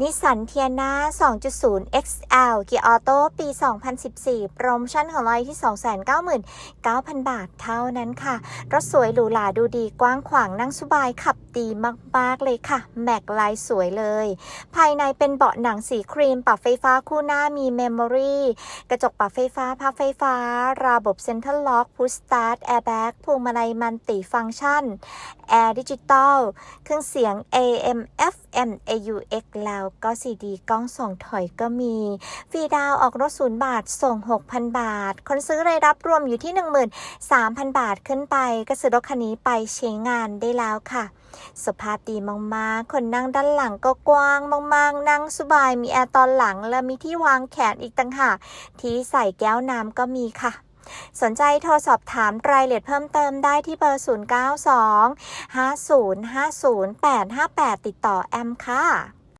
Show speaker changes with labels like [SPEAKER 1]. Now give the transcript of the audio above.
[SPEAKER 1] นิสสันเทียนา2.0 XL เกียร์ออโต้ปี 2014 โปรโมชั่นของเราที่ 299,000 บาทเท่านั้นค่ะ รถสวยหรูหราดูดีกว้างขวางนั่งสบายขับ ดีมากๆเลยค่ะ แม็กลายสวยเลย ภายในเป็นเบาะหนังสีครีม ปรับไฟฟ้าคู่หน้ามีเมมโมรีกระจกปรับไฟฟ้าพับไฟฟ้า ระบบเซ็นทรัลล็อกพุชสตาร์ทแอร์แบ็กพวงมาลัยมันติฟังก์ชันแอร์ดิจิตอลเครื่องเสียง AM FM AUX แล้วก็ CD กล้องส่งถอยก็มี ฟรีดาวออกรถศูนย์บาทส่ง 6,000 บาท คนซื้อรายรับรวมอยู่ที่ 13,000 บาทขึ้นไป ก็ซื้อรถคันนี้ไปใช้งานได้แล้วค่ะสภาพดีมากๆ คนนั่งด้านหลังก็กว้างมากๆ นั่งสบายมีแอร์ตอนหลังและมีที่วางแขนอีกต่างหากที่ใส่แก้วน้ำก็มีค่ะสนใจโทรสอบถามรายละเอียดเพิ่มเติมได้ที่เบอร์ 092 5050 858 ติดต่อแอมค่ะ